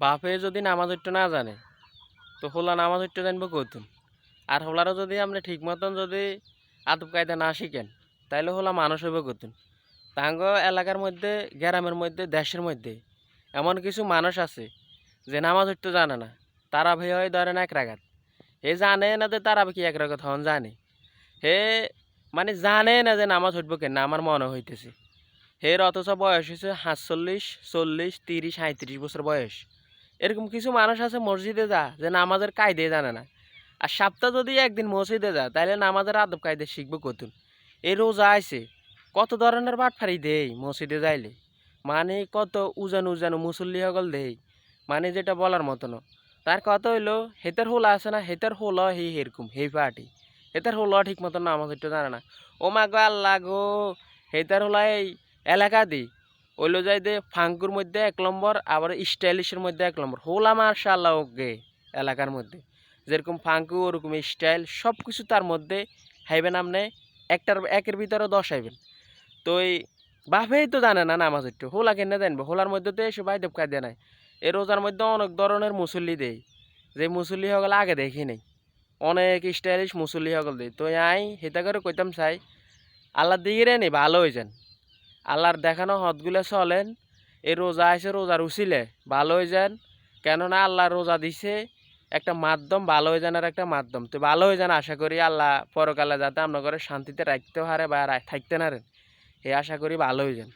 বাপে যদি নামাজ উঠতে না জানে, তো হোলা নামাজ উঠতে জানব কতুন আর হোলারও যদি আপনি ঠিক মতন যদি আদব কায়দা না শিখেন, তাইলে হোলা মানুষ হইব কতুন তাঙ্গ এলাকার মধ্যে, গ্রামের মধ্যে, দেশের মধ্যে এমন কিছু মানুষ আছে যে নামাজ উঠতে জানে না, তারা ভয় হয় ধরেন এক রাগাত। হে জানে না যে তারা কি এক রাগাত হন, জানে। হে মানে জানে না যে নামাজ উঠবো কেন, আমার মনে হইতেছে। হের অথচ বয়স হয়েছে সাতচল্লিশ চল্লিশ, তিরিশ সাঁত্রিশ বছর বয়স। এরকম কিছু মানুষ আছে মসজিদে যা, যে নামাজের কায়দে জানে না। আর সপ্তাহ যদি একদিন মসজিদে যা তাহলে নামাজের আদব কায়দে শিখব কতুন এই রোজা আইছে, কত ধরনের বাটফারি দেই মসজিদে যাইলে? মানে কত উজানো উজানো মুসল্লি সকল দেই মানে যেটা বলার মতো না। তার কথা হইল, হেতার হোলা আছে না, হেতার হোলা হে হেরকম হেই পার্টি। হেতার হোলা ঠিক মতন নামাজ একটু জানে না। ও মা গো আল্লাহ গো, হেতার হোলা এই এলাকা দি ওইলো যাই দে ফাঙ্কুর মধ্যে এক নম্বর, আবার স্টাইলিশের মধ্যে এক নম্বর। হোলা মার্শাল্লাহ ওকে এলাকার মধ্যে। যেরকম ফাঙ্কু ওরকম স্টাইল সব কিছু তার মধ্যে হাইবেন আপনি একটার, একের ভিতরে দশ হাইবেন। তো এই বাপেই তো জানে না নামাজ একটু। হোলা কেন জানব? হোলার মধ্যে তো এসব আইদব কায়দা নাই। এই রোজার মধ্যে অনেক ধরনের মুসল্লি দেয় যে মুসল্লি সকল আগে দেখি নেই। অনেক স্টাইলিশ মুসল্লি সকল দেয় তো আই সেটা করে কইতাম চাই আল্লাহ দিগিরে নি, ভালো হয়ে যান আল্লাহর দেখানো হদগুলো চলেন, এই রোজা আছে রোজার উচিলে ভালো হয়ে যান। কেননা আল্লাহ রোজা দিছে একটা মাধ্যম, ভালো হয়ে জানার একটা মাধ্যম। তো ভালো হয়ে যান আশা করি আল্লাহ পরকালে যাতে আপনার ঘরে শান্তিতে রাখতে পারে বা থাকতে না এই আশা করি ভালো হয়ে যান।